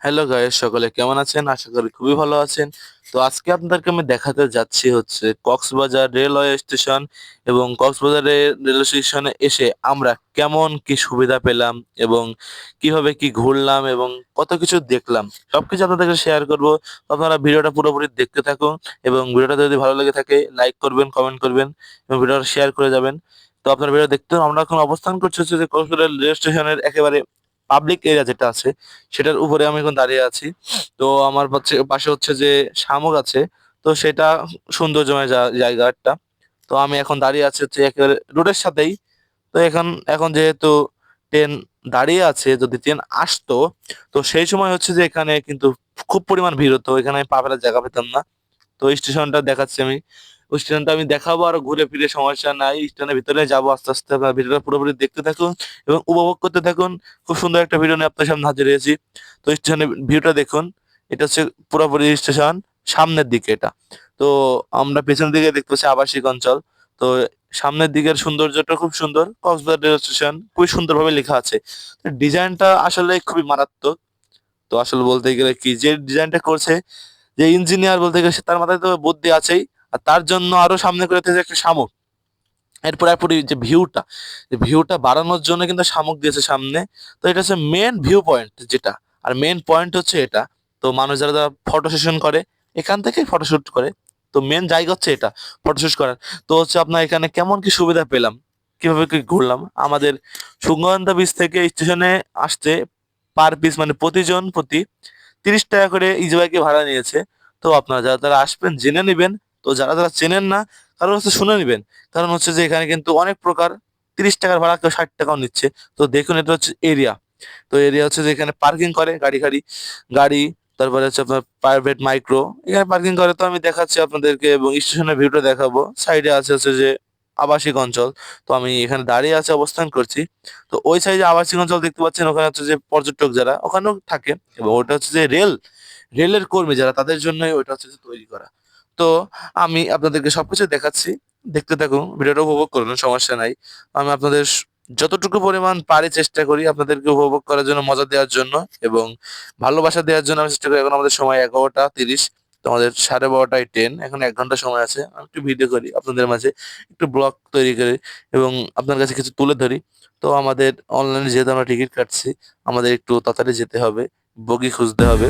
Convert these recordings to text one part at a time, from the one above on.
Hello guys, সকলে কেমন আছেন? আশা করি খুবই ভালো আছেন। তো আজকে আপনাদেরকে আমি দেখাতে যাচ্ছি হচ্ছে কক্সবাজার রেলওয়ে স্টেশন এবং কক্সবাজারের রেলওয়ে স্টেশনে এসে আমরা কেমন কি সুবিধা পেলাম এবং কীভাবে কি ঘুরলাম এবং কত কিছু দেখলাম, সবকিছু আপনাদেরকে শেয়ার করব। আপনারা ভিডিওটা পুরোপুরি দেখতে থাকুন এবং ভিডিওটা যদি ভালো লেগে থাকে লাইক করবেন কমেন্ট করবেন এবং ভিডিওটা শেয়ার করে যাবেন। তো আপনার ভিডিও দেখতে, আমরা এখন অবস্থান করছি হচ্ছে যে কক্সবাজার রেল স্টেশনের একেবারে পাবলিক এরিয়া যেটা আছে, সেটার উপরে আমি এখন দাঁড়িয়ে আছি। তো আমার পাশে হচ্ছে যে শামুক আছে, তো সেটা সৌন্দর্যময় জা- জায়গাটা। তো আমি এখন দাঁড়িয়ে আছি হচ্ছে একেবারে রোডের সাথেই। তো এখন এখন যেহেতু ট্রেন দাঁড়িয়ে আছে, যদি ট্রেন আসতো, তো সেই সময় হচ্ছে যে এখানে কিন্তু খুব পরিমাণ ভিড় হতো। এখানে আমি পা ফেলার জায়গা পেতাম না। তো স্টেশনটা দেখাচ্ছি আমি। ওই স্টেশনটা আমি দেখাবো আর ঘুরে ফিরে সমস্যা নাই। স্টেশনের ভিতরে যাব আস্তে আস্তে। আপনার ভিডিওটা পুরোপুরি দেখতে থাকুন এবং উপভোগ করতে থাকুন। খুব সুন্দর একটা ভিডিও নিয়ে আপনার সামনে হাজির হয়েছি। তো স্টেশনের ভিউটা দেখুন। এটা হচ্ছে পুরোপুরি স্টেশন সামনের দিকে এটা। তো আমরা পেছনের দিকে দেখতে পাচ্ছি আবাসিক অঞ্চল। তো সামনের দিকের সৌন্দর্যটা খুব সুন্দর। কক্সবাজার স্টেশন খুবই সুন্দরভাবে লেখা আছে। ডিজাইনটা আসলে খুবই মারাত্মক। তো আসলে বলতে গেলে কি? যে ডিজাইনটা করছে, যে ইঞ্জিনিয়ার বলতে গেলে তার মাথায় তো বুদ্ধি আছেই। আর তার জন্য আরও সামনে করে দিয়েছে একটা শামুক। এরপর এরপর যে ভিউটা ভিউটা বাড়ানোর জন্য কিন্তু শামুক দিয়েছে সামনে। তো এটা হচ্ছে মেন ভিউ পয়েন্ট যেটা। আর মেন পয়েন্ট হচ্ছে এটা। তো মানুষ যারা যারা ফটো সেশন করে, এখান থেকেই ফটোশুট করে। তো মেন জায়গা হচ্ছে এটা ফটোশুট করার। তো হচ্ছে আপনার এখানে কেমন কি সুবিধা পেলাম? কীভাবে কি ঘুরলাম? আমাদের সুগন্ধা বিচ থেকে স্টেশনে আসতে পার পিস মানে প্রতিজন প্রতি তিরিশ টাকা করে ইজবাইকে ভাড়া নিয়েছে। তো আপনারা যারা তারা আসবেন, জেনে নেবেন। তো যারা যারা চেনেন না, কারণ হচ্ছে শুনে নেবেন। কারণ হচ্ছে যে এখানে কিন্তু অনেক প্রকার তিরিশ টাকার ভাড়া কেউ ষাট টাকাও নিচ্ছে। তো দেখুন, এটা হচ্ছে এরিয়া তো এরিয়া হচ্ছে যে এখানে পার্কিং করে গাড়ি গাড়ি গাড়ি, তারপরে হচ্ছে আপনার প্রাইভেট মাইক্রো এখানে পার্কিং করে তো আমি দেখাচ্ছি আপনাদেরকে এবং স্টেশনের ভিউটা দেখাবো। সাইডে আছে হচ্ছে যে আবাসিক অঞ্চল। তো আমি এখানে দাঁড়িয়ে আছে, অবস্থান করছি। তো ওই সাইডে আবাসিক অঞ্চল দেখতে পাচ্ছেন, ওখানে হচ্ছে যে পর্যটক যারা, ওখানেও থাকে। এবং ওটা হচ্ছে যে রেল রেলের কর্মী যারা, তাদের জন্যই ওইটা হচ্ছে যে তৈরি করা। তো আমি আপনাদেরকে সবকিছু দেখাচ্ছি। দেখতে থাকুন, ভিডিওটা উপভোগ করুন, সমস্যা নাই। আমি আপনাদের যতটুকু পরিমাণ পারি চেষ্টা করি আপনাদেরকে উপভোগ করার জন্য, মজা দেওয়ার জন্য এবং ভালোবাসা দেওয়ার জন্য আমি চেষ্টা করি। এখন আমাদের সময় এগারোটা তিরিশ তো আমাদের সাড়ে বারোটায় ট্রেন এখন এক ঘণ্টা সময় আছে। আমি একটু ভিডিও করি আপনাদের মাঝে, একটু ব্লগ তৈরি করি এবং আপনার কাছে কিছু তুলে ধরি। তো আমাদের অনলাইনে যেহেতু আমরা টিকিট কাটছি, আমাদের একটু তাড়াতাড়ি যেতে হবে, বগি খুঁজতে হবে।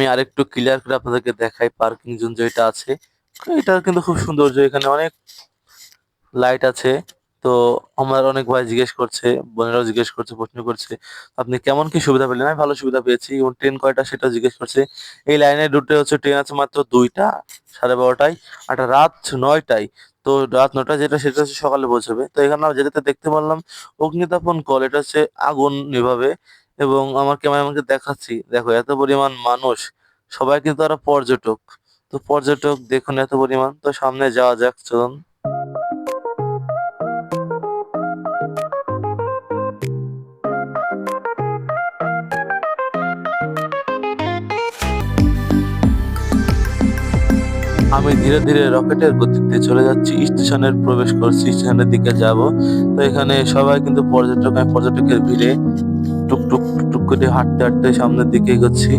আমি আরেকটু ক্লিয়ার করে আপনাদেরকে দেখাই পার্কিং জোন যেটা আছে। এটা কিন্তু খুব সৌন্দর্য এখানে অনেক লাইট আছে। তো আমার অনেক ভাই জিজ্ঞেস করছে, বোনেরাও জিজ্ঞেস করছে, প্রশ্ন করছে, আপনি কেমন কি সুবিধা পেলেন? আমি ভালো সুবিধা পেয়েছি। এবং ট্রেন কয়টা সেটা জিজ্ঞেস করছে। এই লাইনের রুটে হচ্ছে ট্রেন আছে মাত্র দুইটা, সাড়ে বারোটায়, আর রাত নয়টায়। তো রাত নয়টা যেটা সেটা হচ্ছে সকালে পৌঁছবে। তো এখানে যেতে দেখতে পারলাম অগ্নিতাপন কল এটা হচ্ছে আগুন নিভাবে। এবং আমার ক্যামেরাম্যানকে দেখাচ্ছি। দেখো, এত পরিমাণ মানুষ, সবাই কিন্তু তারা পর্যটক। তো পর্যটক দেখুন এত পরিমাণ। তো সামনে যাওয়া যাক, চলুন। আমি ধীরে ধীরে রকেটের গতিতে চলে যাচ্ছি। স্টেশনের প্রবেশ করছি, স্টেশনের দিকে যাব। তো এখানে সবাই কিন্তু পর্যটক, পর্যটকের ভিড়ে টুক টুক টুক করে হাঁটতে হাঁটতে সামনের দিকে এগোচ্ছি।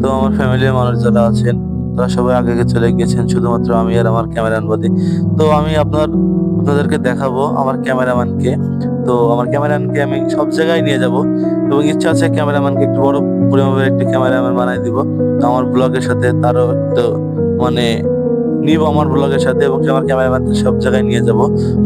তো আমার ফ্যামিলির মানুষ যারা আছেন, তারা সবাই আগে চলে গিয়েছেন, শুধুমাত্র আমি আর আমার ক্যামেরাম্যান বাদে। তো আমি আপনার, আপনাদেরকে দেখাবো আমার ক্যামেরাম্যানকে তো আমার ক্যামেরাম্যানকে আমি সব জায়গায় নিয়ে যাব, এবং ইচ্ছা আছে ক্যামেরাম্যানকে একটু বড় পরিমাপের একটি ক্যামেরাম্যান বানাই দিব। তো আমার ব্লগের সাথে তারও একটু মানে নিব আমার ব্লগের সাথে, এবং আমার ক্যামেরাম্যানকে সব জায়গায় নিয়ে যাব।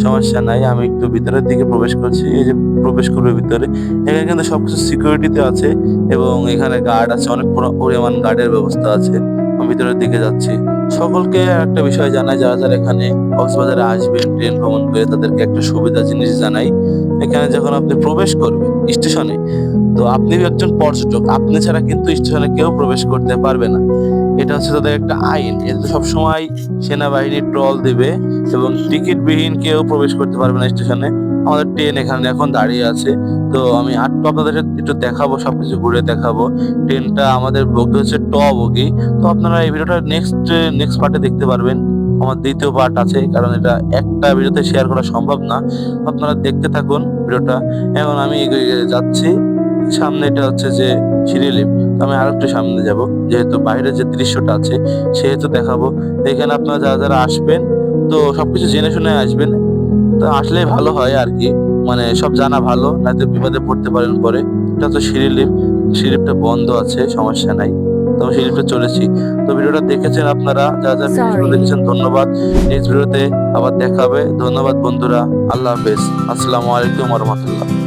সমস্যা নাই, আমি একটু ভিতরের দিকে প্রবেশ করছি, এই যে প্রবেশ করবে ভিতরে। এখানে কিন্তু সবকিছু সিকিউরিটিতে আছে এবং এখানে গার্ড আছে, অনেক পরি- পরিমাণ গার্ডের ব্যবস্থা আছে। আমি ভিতরের দিকে যাচ্ছি। সকলকে একটা বিষয় জানাই, যারা যারা এখানে কক্সবাজারে আসবেন, ট্রেন ভ্রমণ করে, তাদেরকে একটা সুবিধা জিনিস জানাই। এখানে যখন আপনি প্রবেশ করবেন স্টেশনে, তো আপনি একজন পর্যটক। আপনি ছাড়া কিন্তু স্টেশনে কেউ প্রবেশ করতে পারবে না। এটা হচ্ছে তাদের একটা আইন। এতে সবসময় সেনাবাহিনী ট্রল দিবে এবং টিকিটবিহীন কেউ প্রবেশ করতে পারবে না স্টেশনে। আমাদের ট্রেন এখানে এখন দাঁড়িয়ে আছে। তো আমি আটটা আপনাদের একটু দেখাবো, সবকিছু ঘুরে দেখাবো। ট্রেনটা আমাদের বগি হচ্ছে ট বগি তো আপনারা এই ভিডিওটা নেক্সট নেক্সট পার্টে দেখতে পারবেন। আমার দ্বিতীয় পার্ট আছে, কারণ এটা একটা ভিডিওতে শেয়ার করা সম্ভব না। আপনারা দেখতে থাকুন ভিডিওটা এখন আমি এগিয়ে যাচ্ছি। সামনে এটা হচ্ছে যে সিঁড়ি আমি আরেকটু সামনে যাব, যেহেতু বাইরের যে দৃশ্যটা আছে, সেহেতু দেখাবো। এখানে আপনারা যারা যারা আসবেন, তো সবকিছু জেনে শুনে আসবেন। তো আসলেই ভালো হয় আর কি। মানে সব জানা ভালো নয়তো বিপদে পড়তে পারেন পরে। এটা তো সিঁড়ি সিরিপটা বন্ধ আছে সমস্যা নাই। তো সিরিপটা চলেছি। তো ভিডিওটা দেখেছেন আপনারা যা যা ভিডিও. দেখেছেন ধন্যবাদ। নেক্সট ভিডিওতে আবার দেখা হবে। ধন্যবাদ বন্ধুরা। আল্লাহ হাফেজ। আসসালামু আলাইকুম রহমতুল্লাহ।